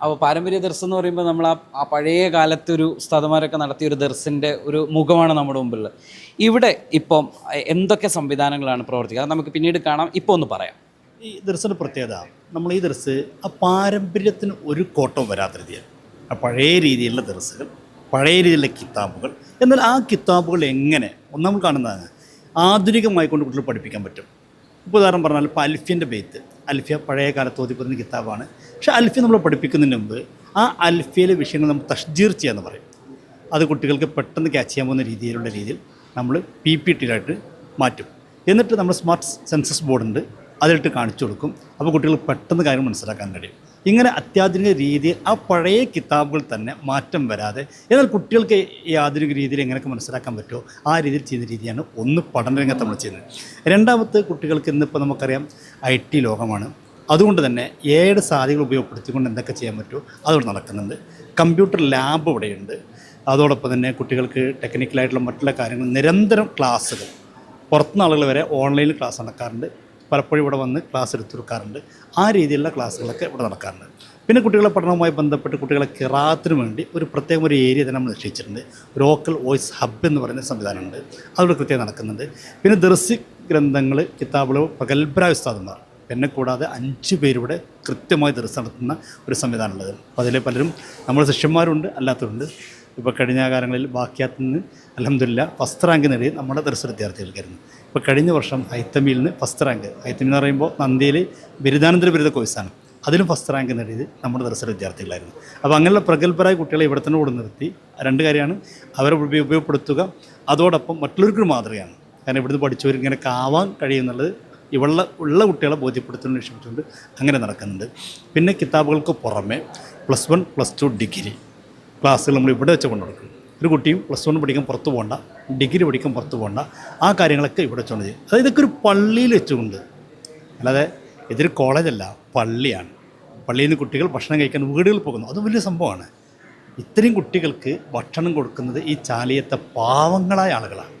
അപ്പോൾ പാരമ്പര്യ ദർസ് എന്ന് പറയുമ്പോൾ നമ്മൾ ആ ആ പഴയ കാലത്തെ ഒരു ഉസ്താദുമാരൊക്കെ നടത്തിയ ഒരു ദർസിന്റെ ഒരു മുഖമാണ് നമ്മുടെ മുമ്പിൽ ഇവിടെ ഇപ്പം എന്തൊക്കെ സംവിധാനങ്ങളാണ് പ്രവർത്തിക്കുക? നമുക്ക് പിന്നീട് കാണാം. ഇപ്പോൾ ഒന്ന് പറയാം. ഈ ദർസിന്റെ പ്രത്യേകത നമ്മൾ ഈ ദർസ് ആ പാരമ്പര്യത്തിന് ഒരു കോട്ടവും വരാത്ത രീതിയാണ് ആ പഴയ രീതിയിലുള്ള ദർസുകൾ പഴയ രീതിയിലുള്ള കിതാബുകൾ. എന്നാൽ ആ കിതാബുകൾ എങ്ങനെ ഒന്നാമത് കാണുന്നതാണ് ആധുനികമായി കൊണ്ട് കുട്ടികൾ പഠിപ്പിക്കാൻ പറ്റും. ഉദാഹരണം പറഞ്ഞാൽ ഇപ്പോൾ അൽഫിന്റെ അൽഫിയ പഴയ കാലത്ത് ഓതിപ്പെടുന്ന കിതാബാണ്. പക്ഷേ അൽഫിയ നമ്മൾ പഠിപ്പിക്കുന്നതിന് മുമ്പ് ആ അൽഫിയയിലെ വിഷയങ്ങൾ നമ്മൾ തഷ്ജീർ ചെയ്യാമെന്ന് പറയും. അത് കുട്ടികൾക്ക് പെട്ടെന്ന് ക്യാച്ച് ചെയ്യാൻ പോകുന്ന രീതിയിലുള്ള രീതിയിൽ നമ്മൾ പി പി ടിയിലായിട്ട് മാറ്റും. എന്നിട്ട് നമ്മൾ സ്മാർട്ട് സെൻസസ് ബോർഡ് ഉണ്ട്. അതിലിട്ട് കാണിച്ചു കൊടുക്കും. അപ്പോൾ കുട്ടികൾ പെട്ടെന്ന് കാര്യം മനസ്സിലാക്കാൻ കഴിയും. ഇങ്ങനെ അത്യാധുനിക രീതിയിൽ ആ പഴയ കിതാബുകൾ തന്നെ മാറ്റം വരാതെ എന്നാൽ കുട്ടികൾക്ക് ഈ ആധുനിക രീതിയിൽ എങ്ങനെയൊക്കെ മനസ്സിലാക്കാൻ പറ്റുമോ ആ രീതിയിൽ ചെയ്യുന്ന രീതിയാണ് ഒന്ന് പഠനരംഗത്ത് നമ്മൾ ചെയ്യുന്നത്. രണ്ടാമത്തെ കുട്ടികൾക്ക് ഇന്നിപ്പോൾ നമുക്കറിയാം ഐ ടി ലോകമാണ്. അതുകൊണ്ട് തന്നെ ഏഴ് സാധ്യതകൾ ഉപയോഗപ്പെടുത്തിക്കൊണ്ട് എന്തൊക്കെ ചെയ്യാൻ പറ്റുമോ അതുകൊണ്ട് നടക്കുന്നുണ്ട്. കമ്പ്യൂട്ടർ ലാബ് ഇവിടെയുണ്ട്. അതോടൊപ്പം തന്നെ കുട്ടികൾക്ക് ടെക്നിക്കലായിട്ടുള്ള മറ്റുള്ള കാര്യങ്ങൾ നിരന്തരം ക്ലാസ്സുകൾ. പുറത്തുനിന്ന് ആളുകൾ വരെ ഓൺലൈനിൽ ക്ലാസ് നടക്കാറുണ്ട്. പലപ്പോഴും ഇവിടെ വന്ന് ക്ലാസ് എടുത്തു കൊടുക്കാറുണ്ട് ആ രീതിയിലുള്ള ക്ലാസ്സുകളൊക്കെ ഇവിടെ നടക്കാറുണ്ട്. പിന്നെ കുട്ടികളെ പഠനവുമായി ബന്ധപ്പെട്ട് കുട്ടികളെ കിറാത്തിന് വേണ്ടി ഒരു പ്രത്യേകം ഒരു ഏരിയ തന്നെ നമ്മൾ നിശ്ചയിച്ചിട്ടുണ്ട്. ലോക്കൽ വോയിസ് ഹബ്ബ് എന്ന് പറയുന്ന സംവിധാനമുണ്ട്. അതിവിടെ കൃത്യം നടക്കുന്നുണ്ട്. പിന്നെ ദർസി ഗ്രന്ഥങ്ങൾ കിതാബുകൾ പ്രഗത്ഭരായ ഉസ്താദന്മാർ. എന്നെ കൂടാതെ അഞ്ച് പേരുടെ കൃത്യമായി ദർസ് നടത്തുന്ന ഒരു സംവിധാനമുള്ളത്. അതിൽ പലരും നമ്മുടെ ശിഷ്യന്മാരുണ്ട് അല്ലാത്തവരുണ്ട്. ഇപ്പോൾ കഴിഞ്ഞ കാലങ്ങളിൽ ബാക്കിയാത്തു നിന്ന് അലഹമില്ല ഫസ്റ്റ് റാങ്ക് നേടി നമ്മുടെ ദർശന വിദ്യാർത്ഥികൾക്കായിരുന്നു. ഇപ്പോൾ കഴിഞ്ഞ വർഷം ഹൈത്തമിയിൽ നിന്ന് ഫസ്റ്റ് റാങ്ക് ഹൈത്തമി എന്ന് പറയുമ്പോൾ നന്ദിയിൽ ബിരുദാനന്തര ബിരുദ കോഴ്സാണ് അതിലും ഫസ്റ്റ് റാങ്ക് നേടിയത് നമ്മുടെ ദർശന വിദ്യാർത്ഥികളായിരുന്നു. അപ്പോൾ അങ്ങനെയുള്ള പ്രഗത്ഭരായ കുട്ടികളെ ഇവിടെ തന്നെ കൂടെ നിർത്തി. രണ്ട് കാര്യമാണ് അവരെ ഉപയോഗപ്പെടുത്തുക. അതോടൊപ്പം മറ്റുള്ളവർക്കൊരു മാതൃകയാണ്. കാരണം ഇവിടുന്ന് പഠിച്ചവർ ഇങ്ങനെ കാവാൻ കഴിയുന്നുള്ളത് ഇവിടെ ഉള്ള കുട്ടികളെ ബോധ്യപ്പെടുത്തുന്ന ലക്ഷ്യമിച്ചുകൊണ്ട് അങ്ങനെ നടക്കുന്നുണ്ട്. പിന്നെ കിതാബുകൾക്ക് പുറമെ plus one plus two degree ക്ലാസ്സുകൾ നമ്മൾ ഇവിടെ വെച്ച് കൊണ്ടു കൊടുക്കും ഒരു കുട്ടിയും പ്ലസ് വൺ പഠിക്കാൻ പുറത്ത് പോകണ്ട ഡിഗ്രി പഠിക്കാൻ പുറത്ത് പോകണ്ട ആ കാര്യങ്ങളൊക്കെ ഇവിടെ വെച്ചുകൊണ്ട് ചെയ്യും. അതായത് ഇതൊക്കെ ഒരു പള്ളിയിൽ വെച്ചുകൊണ്ട്. അല്ലാതെ ഇതൊരു കോളേജല്ല പള്ളിയാണ്. പള്ളിയിൽ നിന്ന് കുട്ടികൾ ഭക്ഷണം കഴിക്കാൻ വീടുകളിൽ പോകുന്നു. അത് വലിയ സംഭവമാണ്. ഇത്രയും കുട്ടികൾക്ക് ഭക്ഷണം കൊടുക്കുന്നത് ഈ ചാലിയത്തെ പാവങ്ങളായ ആളുകളാണ്.